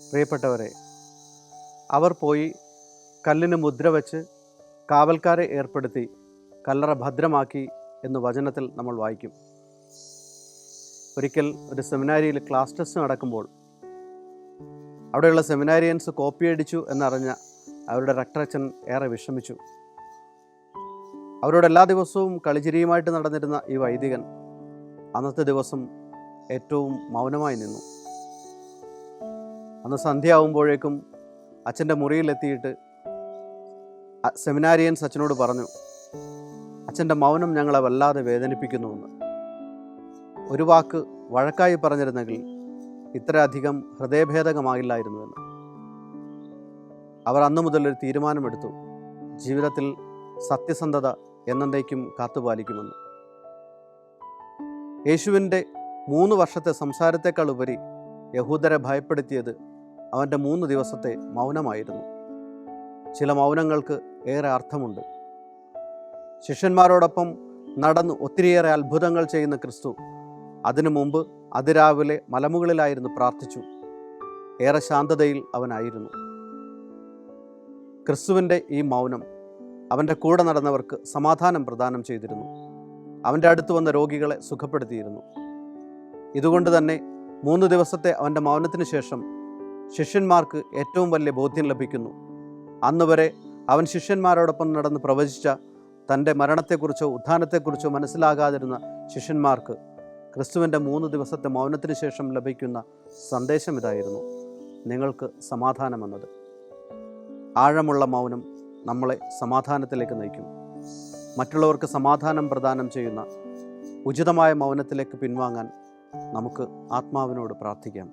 പ്രിയപ്പെട്ടവരെ അവർ പോയി കല്ലിന് മുദ്ര വെച്ച് കാവൽക്കാരെ ഏർപ്പെടുത്തി കല്ലറ ഭദ്രമാക്കി എന്ന് വചനത്തിൽ നമ്മൾ വായിക്കും. ഒരിക്കൽ ഒരു സെമിനാരിയിൽ ക്ലാസ് ടെസ്റ്റ് നടക്കുമ്പോൾ അവിടെയുള്ള സെമിനാരിയൻസ് കോപ്പി കോപ്പിയടിച്ചു എന്നറിഞ്ഞ അവരുടെ റക്ടറച്ചൻ ഏറെ വിഷമിച്ചു. അവരോട് എല്ലാ ദിവസവും കളിചിരിയുമായിട്ട് നടന്നിരുന്ന ഈ വൈദികൻ അന്നത്തെ ദിവസം ഏറ്റവും മൗനമായി നിന്നു. അന്ന് സന്ധ്യയാവുമ്പോഴേക്കും അച്ഛന്റെ മുറിയിലെത്തിയിട്ട് സെമിനാരിയൻസ് അച്ഛനോട് പറഞ്ഞു അച്ഛന്റെ മൗനം ഞങ്ങളെ വല്ലാതെ വേദനിപ്പിക്കുന്നുവെന്ന്. ഒരു വാക്ക് വഴക്കായി പറഞ്ഞിരുന്നെങ്കിൽ ഇത്രയധികം ഹൃദയഭേദകമാകില്ലായിരുന്നുവെന്ന്. അവർ അന്നു മുതൽ ഒരു തീരുമാനമെടുത്തു. ജീവിതത്തിൽ സത്യസന്ധത എന്നേക്കും കാത്തുപാലിക്കുമെന്ന്. യേശുവിന്റെ മൂന്ന് വർഷത്തെ സംസാരത്തെക്കാൾ ഉപരി യഹൂദരെ ഭയപ്പെടുത്തിയത് അവന്റെ മൂന്ന് ദിവസത്തെ മൗനമായിരുന്നു. ചില മൗനങ്ങൾക്ക് ഏറെ അർത്ഥമുണ്ട്. ശിഷ്യന്മാരോടൊപ്പം നടന്നു ഒത്തിരിയേറെ അത്ഭുതങ്ങൾ ചെയ്യുന്ന ക്രിസ്തു അതിനു മുമ്പ് അതിരാവിലെ മലമുകളിലായിരുന്നു പ്രാർത്ഥിച്ചു. ഏറെ ശാന്തതയിൽ അവനായിരുന്നു. ക്രിസ്തുവിന്റെ ഈ മൗനം അവന്റെ കൂടെ നടന്നവർക്ക് സമാധാനം പ്രദാനം ചെയ്തിരുന്നു. അവന്റെ അടുത്ത് വന്ന രോഗികളെ സുഖപ്പെടുത്തിയിരുന്നു. ഇതുകൊണ്ട് തന്നെ മൂന്ന് ദിവസത്തെ അവന്റെ മൗനത്തിന് ശേഷം ശിഷ്യന്മാർക്ക് ഏറ്റവും വലിയ ബോധ്യം ലഭിക്കുന്നു. അന്നുവരെ അവൻ ശിഷ്യന്മാരോടൊപ്പം നടന്ന് പ്രവചിച്ച തന്റെ മരണത്തെക്കുറിച്ചോ ഉത്ഥാനത്തെക്കുറിച്ചോ മനസ്സിലാകാതിരുന്ന ശിഷ്യന്മാർക്ക് ക്രിസ്തുവിന്റെ മൂന്ന് ദിവസത്തെ മൗനത്തിന് ശേഷം ലഭിക്കുന്ന സന്ദേശം ഇതായിരുന്നു. നിങ്ങൾക്ക് സമാധാനമെന്നത്. ആഴമുള്ള മൗനം നമ്മളെ സമാധാനത്തിലേക്ക് നയിക്കും. മറ്റുള്ളവർക്ക് സമാധാനം പ്രദാനം ചെയ്യുന്ന ഉചിതമായ മൗനത്തിലേക്ക് പിൻവാങ്ങാൻ നമുക്ക് ആത്മാവിനോട് പ്രാർത്ഥിക്കാം.